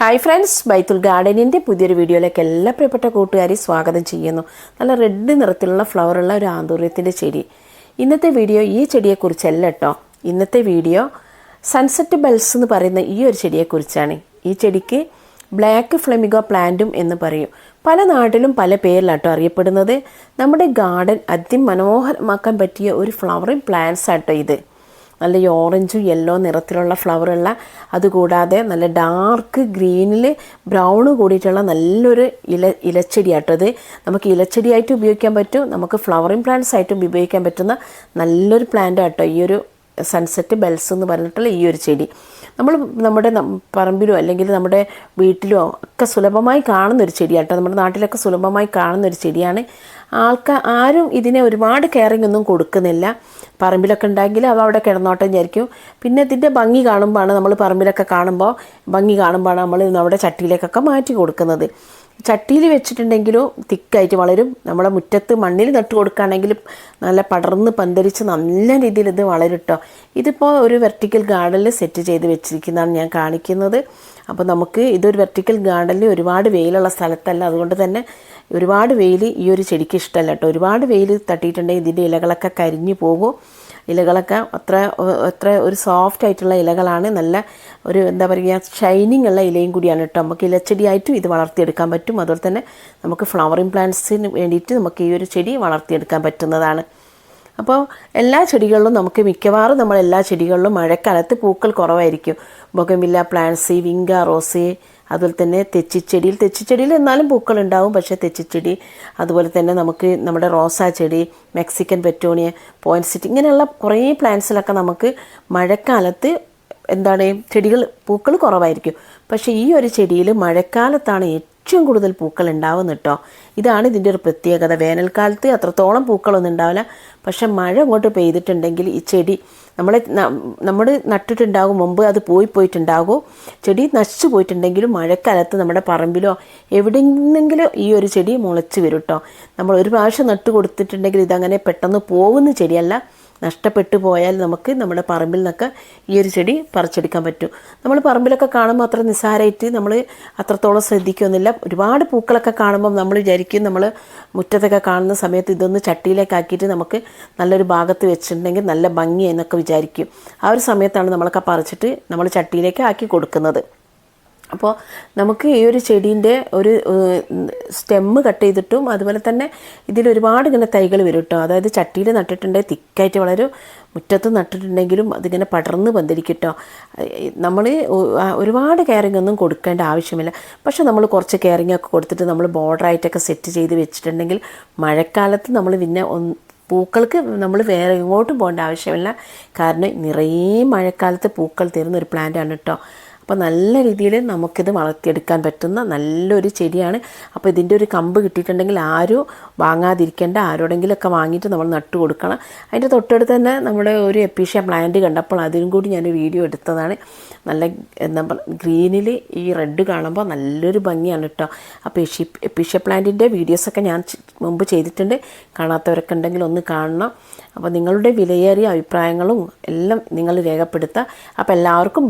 Hi friends ബൈത്തുൽ ഗാർഡനിന്റെ പുതിയൊരു വീഡിയോയിലേക്ക് എല്ലാ പ്രിയപ്പെട്ട കൂട്ടുകാരെ സ്വാഗതം ചെയ്യുന്നു. നല്ല റെഡ് നിറത്തിലുള്ള ഫ്ലവറുള്ള ഒരു ആന്തൂര്യത്തിന്റെ ചെടി. ഇന്നത്തെ വീഡിയോ ഈ ചെടിയെക്കുറിച്ചല്ല കേട്ടോ ഇന്നത്തെ വീഡിയോ സൺസെറ്റ് ബെൽസ് എന്ന് പറയുന്ന ഈ ഒരു ചെടിയെക്കുറിച്ചാണ്. ഈ ചെടിക്ക് ബ്ലാക്ക് ഫ്ലെമിഗോ പ്ലാന്റും എന്ന് പറയും. പല നാട്ടിലും പല പേരിലാട്ടോ അറിയപ്പെടുന്നത്. നമ്മുടെ ഗാർഡൻ അതിമനോഹരമാക്കാൻ പറ്റിയ ഒരു ഫ്ലവറിങ് പ്ലാന്റ്സ് ആട്ടോ ഇത്. നല്ല ഓറഞ്ചും യെല്ലോ നിറത്തിലുള്ള ഫ്ലവറുള്ള അതുകൂടാതെ നല്ല ഡാർക്ക് ഗ്രീനിൽ ബ്രൗണ് കൂടിയിട്ടുള്ള നല്ലൊരു ഇല ഇലച്ചെടിയാട്ടത് നമുക്ക് ഇലച്ചെടിയായിട്ട് ഉപയോഗിക്കാൻ പറ്റും നമുക്ക് ഫ്ലവറിങ് പ്ലാന്റ്സ് ആയിട്ടും ഉപയോഗിക്കാൻ പറ്റുന്ന നല്ലൊരു പ്ലാന്റ് ആട്ടോ ഈ ഒരു സൺസെറ്റ് ബെൽസ് എന്ന് പറഞ്ഞിട്ടുള്ള ഈ ഒരു ചെടി. നമ്മൾ നമ്മുടെ പറമ്പിലോ അല്ലെങ്കിൽ നമ്മുടെ വീട്ടിലോ ഒക്കെ സുലഭമായി കാണുന്ന ഒരു ചെടിയാട്ടോ. നമ്മുടെ നാട്ടിലൊക്കെ സുലഭമായി കാണുന്ന ഒരു ചെടിയാണ്. ആൾക്കാർ ആരും ഇതിനെ ഒരുപാട് കെയറിങ് ഒന്നും കൊടുക്കുന്നില്ല. പറമ്പിലൊക്കെ ഉണ്ടെങ്കിൽ അത് അവിടെ കിടന്നോട്ടം വിചാരിക്കും. പിന്നെ ഇതിന്റെ ഭംഗി കാണുമ്പോഴാണ് നമ്മൾ പറമ്പിലൊക്കെ കാണുമ്പോൾ ഭംഗി കാണുമ്പോഴാണ് നമ്മൾ നമ്മുടെ ചട്ടിയിലേക്കൊക്കെ മാറ്റി കൊടുക്കുന്നത്. ചട്ടിയിൽ വെച്ചിട്ടുണ്ടെങ്കിലോ തിക്കായിട്ട് വളരും. നമ്മളെ മുറ്റത്ത് മണ്ണിൽ നട്ട് കൊടുക്കുകയാണെങ്കിലും നല്ല പടർന്ന് പന്തലിച്ച് നല്ല രീതിയിൽ ഇത് വളരും കേട്ടോ ഇതിപ്പോൾ ഒരു വെർട്ടിക്കൽ ഗാർഡനിൽ സെറ്റ് ചെയ്ത് വെച്ചിരിക്കുന്നതാണ് ഞാൻ കാണിക്കുന്നത്. അപ്പോൾ നമുക്ക് ഇതൊരു വെർട്ടിക്കൽ ഗാർഡനിൽ ഒരുപാട് വെയിലുള്ള സ്ഥലത്തല്ല. അതുകൊണ്ട് തന്നെ ഒരുപാട് വെയിൽ ഈ ഒരു ചെടിക്ക് ഇഷ്ടമല്ല കേട്ടോ ഒരുപാട് വെയിൽ തട്ടിയിട്ടുണ്ടെങ്കിൽ ഇതിന്റെ ഇലകളൊക്കെ കരിഞ്ഞു പോകും. ഇലകളൊക്കെ അത്ര അത്ര ഒരു സോഫ്റ്റ് ആയിട്ടുള്ള ഇലകളാണ്. നല്ല ഒരു എന്താ പറയുക ഷൈനിങ് ഉള്ള ഇലയും കൂടിയാണ് കേട്ടോ. നമുക്ക് ഇലച്ചെടിയായിട്ടും ഇത് വളർത്തിയെടുക്കാൻ പറ്റും. അതുപോലെ തന്നെ നമുക്ക് ഫ്ലവറിങ് പ്ലാന്റ്സിന് വേണ്ടിയിട്ട് നമുക്ക് ഈ ഒരു ചെടി വളർത്തിയെടുക്കാൻ പറ്റുന്നതാണ്. അപ്പോൾ എല്ലാ ചെടികളിലും നമുക്ക് മിക്കവാറും നമ്മൾ എല്ലാ ചെടികളിലും മഴക്കാലത്ത് പൂക്കൾ കുറവായിരിക്കും. ബൊഗമില്ല പ്ലാന്റ്സ് വിങ്ക റോസി അതുപോലെ തന്നെ തെച്ചിച്ചെടിയിൽ തെച്ചിച്ചെടിയിൽ എന്നാലും പൂക്കൾ ഉണ്ടാവും പക്ഷേ തെച്ചിച്ചെടി അതുപോലെ തന്നെ നമുക്ക് നമ്മുടെ റോസാ ചെടി മെക്സിക്കൻ പെറ്റോണിയ സിറ്റി ഇങ്ങനെയുള്ള കുറേ പ്ലാന്റ്സിലൊക്കെ നമുക്ക് മഴക്കാലത്ത് എന്താണ് ചെടികൾ പൂക്കൾ കുറവായിരിക്കും. പക്ഷേ ഈ ഒരു ചെടിയിൽ മഴക്കാലത്താണ് ഏറ്റവും കൂടുതൽ പൂക്കൾ ഉണ്ടാവുന്നു കേട്ടോ ഇതാണ് ഇതിന്റെ ഒരു പ്രത്യേകത. വേനൽക്കാലത്ത് അത്രത്തോളം പൂക്കളൊന്നും ഉണ്ടാവില്ല. പക്ഷെ മഴ അങ്ങോട്ട് പെയ്തിട്ടുണ്ടെങ്കിൽ ഈ ചെടി നമ്മളെ നമ്മൾ നട്ടിട്ടുണ്ടാകും മുമ്പ് അത് പോയി പോയിട്ടുണ്ടാകും. ചെടി നശിച്ചു പോയിട്ടുണ്ടെങ്കിലും മഴക്കാലത്ത് നമ്മുടെ പറമ്പിലോ എവിടെയെങ്കിലും ഈ ഒരു ചെടി മുളച്ച് വരും കേട്ടോ നമ്മൾ ഒരു പ്രാവശ്യം നട്ട് കൊടുത്തിട്ടുണ്ടെങ്കിൽ ഇതങ്ങനെ പെട്ടെന്ന് പോകുന്ന ചെടിയല്ല. നഷ്ടപ്പെട്ടു പോയാൽ നമുക്ക് നമ്മുടെ പറമ്പിൽ നിന്നൊക്കെ ഈ ഒരു ചെടി പറിച്ചെടുക്കാൻ പറ്റും. നമ്മൾ പറമ്പിലൊക്കെ കാണുമ്പോൾ അത്ര നിസ്സാരമായിട്ട് നമ്മൾ അത്രത്തോളം ശ്രദ്ധിക്കുന്നില്ല. ഒരുപാട് പൂക്കളൊക്കെ കാണുമ്പോൾ നമ്മൾ വിചാരിക്കും നമ്മൾ മുറ്റത്തൊക്കെ കാണുന്ന സമയത്ത് ഇതൊന്ന് ചട്ടിയിലേക്കാക്കിയിട്ട് നമുക്ക് നല്ലൊരു ഭാഗത്ത് വെച്ചിട്ടുണ്ടെങ്കിൽ നല്ല ഭംഗി എന്നൊക്കെ വിചാരിക്കും. ആ ഒരു സമയത്താണ് നമ്മളൊക്കെ പറിച്ചിട്ട് നമ്മൾ ചട്ടിയിലേക്ക് ആക്കി കൊടുക്കുന്നത്. അപ്പോൾ നമുക്ക് ഈ ഒരു ചെടീന്റെ ഒരു സ്റ്റെമ്മ് കട്ട് ചെയ്തിട്ടും അതുപോലെ തന്നെ ഇതിൽ ഒരുപാട് ഇങ്ങനെ തൈകൾ വരും കേട്ടോ അതായത് ചട്ടിയിൽ നട്ടിട്ടുണ്ടെങ്കിൽ തിക്കായിട്ട് വളരെ മുറ്റത്ത് നട്ടിട്ടുണ്ടെങ്കിലും അതിങ്ങനെ പടർന്ന് പന്തിരിക്കും കേട്ടോ നമ്മൾ ഒരുപാട് കെയറിംഗ് ഒന്നും കൊടുക്കേണ്ട ആവശ്യമില്ല. പക്ഷെ നമ്മൾ കുറച്ച് കെയറിംഗ് ഒക്കെ കൊടുത്തിട്ട് നമ്മൾ ബോർഡറായിട്ടൊക്കെ സെറ്റ് ചെയ്ത് വെച്ചിട്ടുണ്ടെങ്കിൽ മഴക്കാലത്ത് നമ്മൾ പിന്നെ പൂക്കൾക്ക് നമ്മൾ വേറെ എങ്ങോട്ടും പോകേണ്ട ആവശ്യമില്ല. കാരണം നിറയെ മഴക്കാലത്ത് പൂക്കൾ തരുന്ന ഒരു പ്ലാന്റാണ് കേട്ടോ അപ്പോൾ നല്ല രീതിയിൽ നമുക്കിത് വളർത്തിയെടുക്കാൻ പറ്റുന്ന നല്ലൊരു ചെടിയാണ്. അപ്പോൾ ഇതിന്റെ ഒരു കമ്പ് കിട്ടിയിട്ടുണ്ടെങ്കിൽ ആരും വാങ്ങാതിരിക്കേണ്ട. ആരോടെങ്കിലുമൊക്കെ വാങ്ങിയിട്ട് നമ്മൾ നട്ടു കൊടുക്കണം. അതിന്റെ തൊട്ടടുത്ത് തന്നെ നമ്മുടെ ഒരു എപ്പീഷ്യ പ്ലാന്റ് കണ്ടപ്പോൾ അതിനും കൂടി ഞാൻ വീഡിയോ എടുത്തതാണ്. നല്ല എന്താ ഗ്രീനിൽ ഈ റെഡ് കാണുമ്പോൾ നല്ലൊരു ഭംഗിയാണ് കേട്ടോ. അപ്പോൾ എഷി എപ്പീഷ്യ പ്ലാന്റിന്റെ വീഡിയോസൊക്കെ ഞാൻ മുമ്പ് ചെയ്തിട്ടുണ്ട്. കാണാത്തവരൊക്കെ ഉണ്ടെങ്കിൽ ഒന്ന് കാണണം. അപ്പോൾ നിങ്ങളുടെ വിലയേറിയ അഭിപ്രായങ്ങളും എല്ലാം നിങ്ങൾ രേഖപ്പെടുത്തുക. അപ്പോൾ എല്ലാവർക്കും